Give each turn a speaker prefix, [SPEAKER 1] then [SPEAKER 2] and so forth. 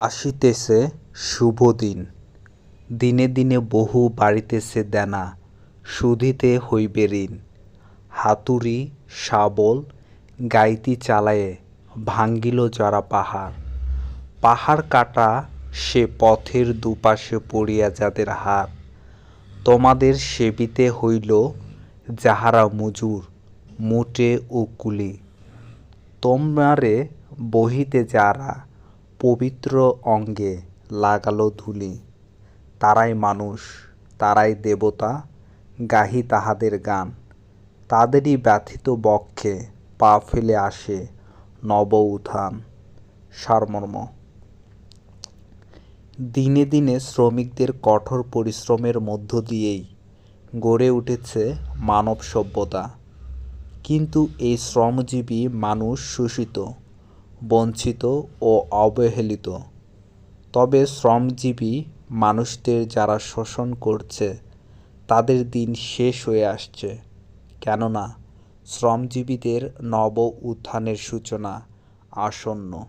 [SPEAKER 1] আসিতেছে শুভ দিন দিনে দিনে বহু বাড়িতেছে দেনা, সুধিতে হইবে ঋণ। হাতুড়ি, শাবল গাইতি চালায়ে ভাঙ্গিল যারা পাহাড়। পাহাড় কাটা সে পথের দুপাশে পড়িয়া যাদের হার। তোমাদের সেবিতে হইল যাহারা মজুর, মোটে ও কুলি। তোমারে বহিতে যারা পবিত্র অঙ্গে লাগালো ধুলি। তারাই মানুষ, তারাই দেবতা, গাহি তাহাদের গান। তাদেরই ব্যথিত বক্ষে পা ফেলে আসে নব উত্থান, সারমর্ম। দিনে দিনে শ্রমিকদের কঠোর পরিশ্রমের মধ্য দিয়েই গড়ে উঠেছে মানব সভ্যতা। কিন্তু এই শ্রমজীবী মানুষ শোষিত বঞ্চিত ও অবহেলিত। তবে শ্রমজীবী মানুষদের যারা শোষণ করছে, তাদের দিন শেষ হয়ে আসছে। কেননা, শ্রমজীবীদের নব উত্থানের সূচনা আসন্ন।